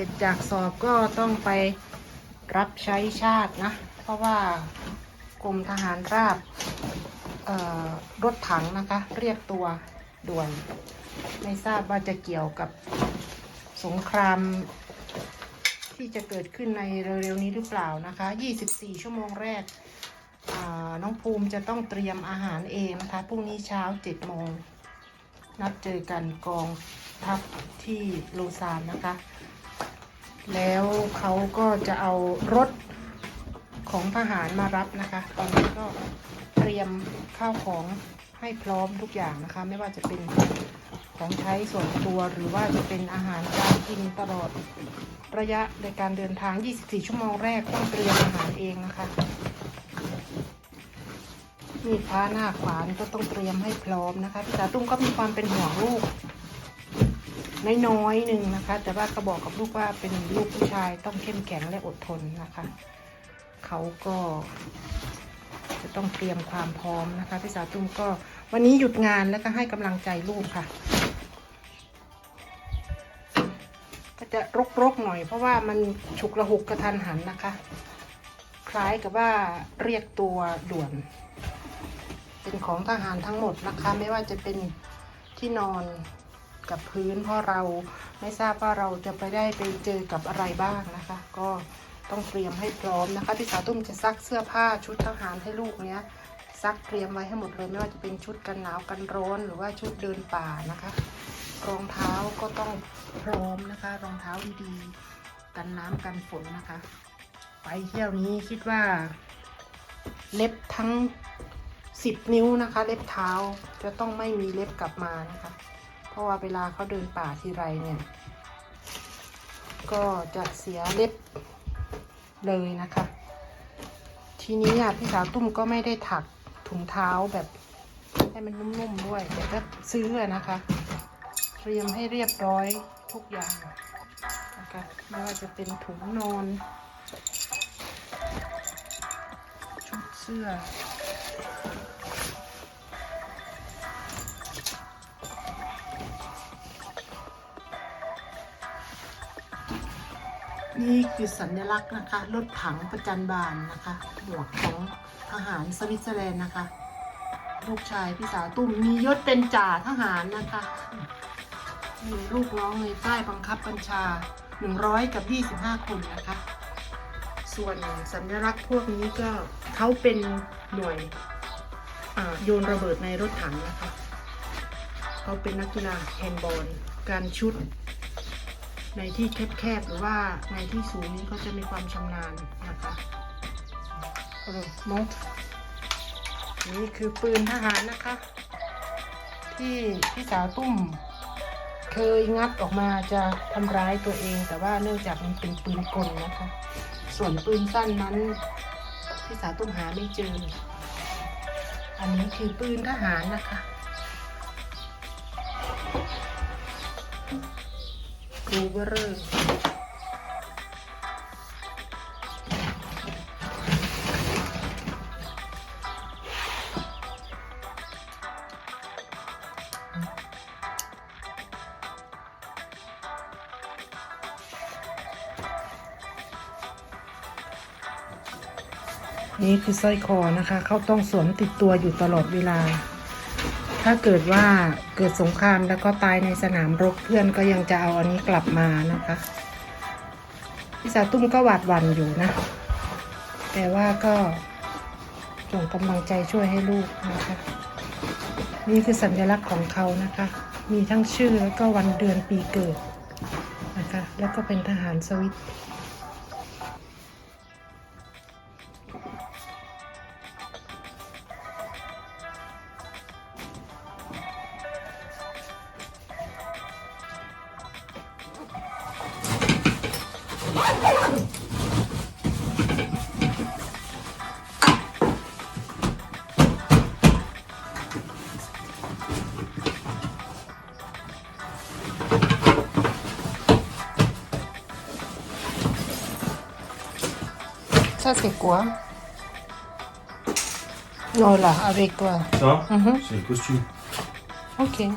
ร็จจากสอบก็ต้องไปรับใช้ชาตินะ เพราะว่ากรมทหารราบรถถังนะคะ เรียกตัวด่วน ไม่ทราบว่าจะเกี่ยวกับสงครามที่จะเกิดขึ้นในเร็วๆนี้หรือเปล่านะคะ 24 ชั่วโมงแรกน้องภูมิจะต้องเตรียมอาหารเองนะคะ พรุ่งนี้เช้า 7 โมง นัดเจอกันกองทัพที่โลซานนะคะ แล้วเขาก็จะเอารถของทหารมารับนะคะ ตอนนี้ก็เตรียมข้าวของให้พร้อมทุกอย่างนะคะ ไม่ว่าจะเป็นของใช้ส่วนตัวหรือว่าจะเป็นอาหารการกินตลอดระยะในการเดินทาง 24 ชั่วโมงแรกต้องเตรียมอาหารเองนะคะมีดพ้าหน้าขวานก็ต้องเตรียมให้พร้อมนะคะพี่สาตุ้มก็มีความเป็นห่วงลูก น้อยๆหนึ่งนะคะ แต่ว่าก็บอกกับลูกว่าเป็นลูกผู้ชายต้องเข้มแข็งและอดทนนะคะ เขาก็จะต้องเตรียมความพร้อมนะคะพี่สาวตุ้มก็วันนี้หยุดงานแล้วก็ให้กำลังใจลูกค่ะ ก็จะรกๆหน่อย เพราะว่ามันฉุกระหุกกระทันหันนะคะ คล้ายกับว่าเรียกตัวด่วน เป็นของทหารทั้งหมดนะคะ ไม่ว่าจะเป็นที่นอน กับพื้น เพราะเราไม่ทราบว่าเราจะไปได้ไปเจอกับอะไรบ้างนะคะ ก็ต้องเตรียมให้พร้อมนะคะพี่สาวตุ้มจะซักเสื้อผ้าชุดทหารให้ลูกเนี้ยซักเตรียมไว้ให้หมดเลยไม่ว่าจะเป็นชุดกันหนาวกันร้อนหรือว่าชุดเดินป่านะคะรองเท้าก็ต้องพร้อมนะคะ รองเท้าดีๆกันน้ำกันฝนนะคะ ไปเที่ยวนี้คิดว่า เล็บทั้งสิบนิ้วนะคะ เล็บเท้าจะต้องไม่มีเล็บกลับมานะคะ เพราะว่าเวลาเขาเดินป่าทีไรเนี่ย ก็จะเสียเล็บเลยนะคะ ทีนี้อะพี่สาวตุ้มก็ไม่ได้ถักถุงเท้าแบบให้มันนุ่มๆด้วย แต่ก็ซื้อนะคะ เตรียมให้เรียบร้อยทุกอย่างนะคะไม่ว่าจะเป็นถุงนอน ชุดเสื้อ นี่คือสัญลักษณ์นะคะ รถถังประจันบานนะคะ หมวกของทหารสวิตเซอร์แลนด์นะคะ ลูกชายพี่สาวตุ้มมียศเป็นจ่าทหารนะคะมีลูกน้องในค่ายบังคับบัญชา 100 กับ 25 คนนะคะ ส่วนสัญลักษณ์พวกนี้ก็เขาเป็นหน่วยโยนระเบิดในรถถังนะคะ เขาเป็นนักกีฬาแฮนด์บอล การชุด ในที่แคบๆหรือว่าในที่สูงนี้ก็จะมีความชำนาญนะคะโอ้มงนี่คือปืนทหารนะคะ ที่พี่สาวตุ้มเคยงัดออกมาจะทำร้ายตัวเอง แต่ว่าเนื่องจากมันเป็นปืนกลนะคะ ส่วนปืนสั้นนั้นพี่สาวตุ้มหาไม่เจอ อันนี้คือปืนทหารนะคะ รูเบอร์เรอร์นี่คือสร้อยคอนะคะ เขาต้องสวมติดตัวอยู่ตลอดเวลา ถ้าเกิดว่าเกิดสงครามแล้วก็ตายในสนามรบเพื่อนก็ยังจะเอาอันนี้กลับมานะคะพี่สาวตุ้มก็หวาดหวั่นอยู่นะ แต่ว่าก็ส่งกำลังใจช่วยให้ลูกนะคะ นี่คือสัญลักษณ์ของเขานะคะ มีทั้งชื่อแล้วก็วันเดือนปีเกิดนะคะ แล้วก็เป็นทหารสวิต Ça, c'est quoi Non, là, avec toi. Ça, Mhm. c'est le costume. Ok.